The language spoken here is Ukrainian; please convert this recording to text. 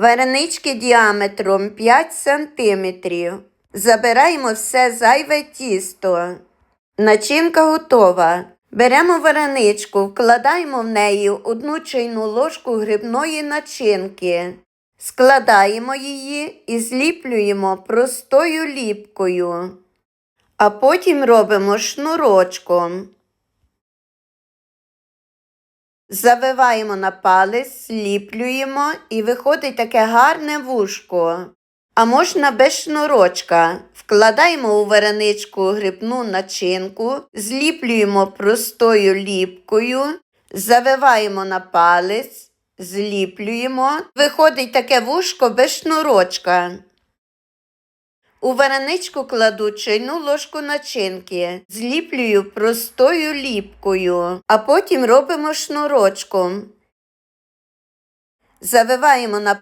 Варенички діаметром 5 см. Забираємо все зайве тісто. Начинка готова. Беремо вареничку, вкладаємо в неї одну чайну ложку грибної начинки. Складаємо її і зліплюємо простою ліпкою. А потім робимо шнурочком. Завиваємо на палець, зліплюємо і виходить таке гарне вушко. А можна без шнурочка. Вкладаємо у вареничку грибну начинку, зліплюємо простою ліпкою, завиваємо на палець, зліплюємо. Виходить таке вушко без шнурочка. У вареничку кладу чайну ложку начинки, зліплюю простою ліпкою, а потім робимо шнурочком. Завиваємо на